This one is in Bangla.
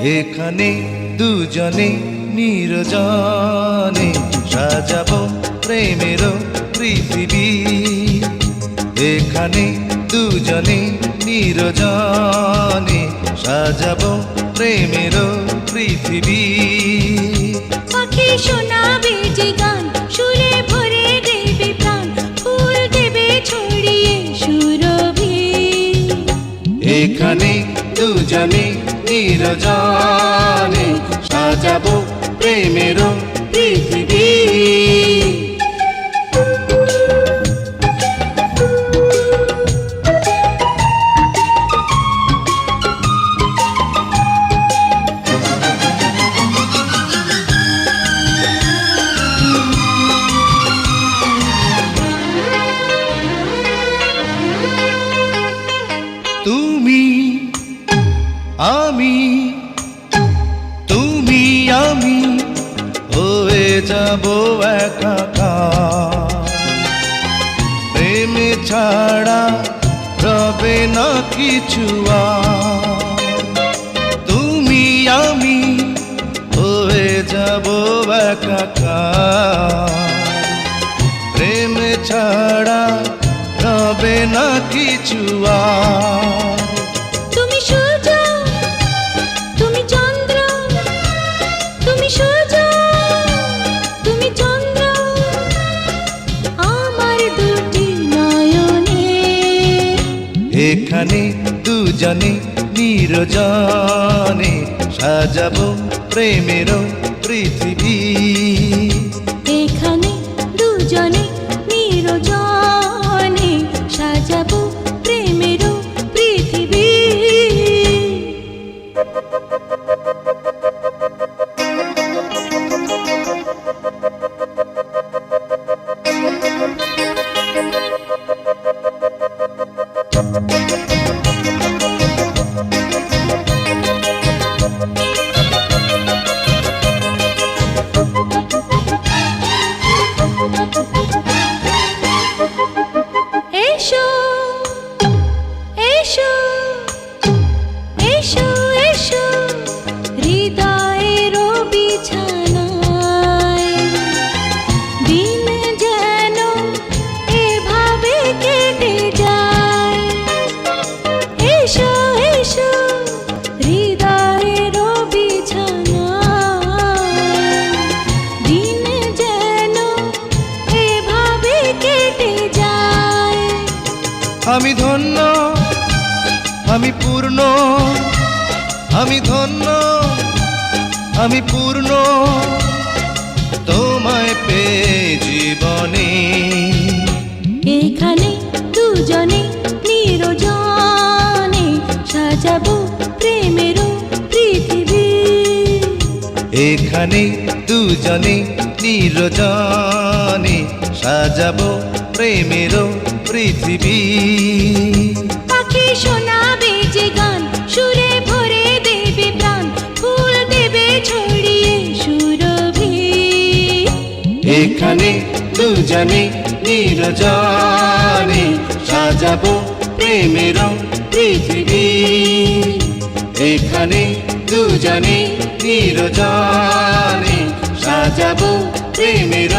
এখানে দুজনে নিরজনে সাজাবো প্রেমের পৃথিবী। এখানে দুজনে নিরজনে সাজাবো প্রেমের পৃথিবী। পাখি শোনাবে যে গান সুরে ভরে দেবে প্রাণ ফুল দেবে ছড়িয়ে সুরভি। এখানে দুজনে নিরজনে সাজাবো প্রেমের পৃথিবী। আমি, তুমি আমি, হয়ে যাব একাকার প্রেমে ছাড়া রবে না কিছু তুমি আমি, হয়ে যাব একাকার প্রেম ছাড়া রবে না কিছু আর। এখানে দুজনে নিরজনে সাজাবো প্রেমেরও পৃথিবী আমি ধন্য আমি পূর্ণ আমি ধন্য আমি পূর্ণ তোমায় পেয়ে জীবনে। এখানে দুজনে নিরজনে সাজাবো প্রেমের পৃথিবী। এখানে দুজনে নিরজনে সাজাবো প্রেমের পৃথিবী। পাখি শোনাবে যে গান সুরে ভরে দেবে প্রাণ ফুল দেবে ছড়িয়ে সুরভি। এখানে দুজনে নিরজনে সাজাবো প্রেমের পৃথিবী। এখানে দুজনে নিরজনে সাজাবো প্রেমের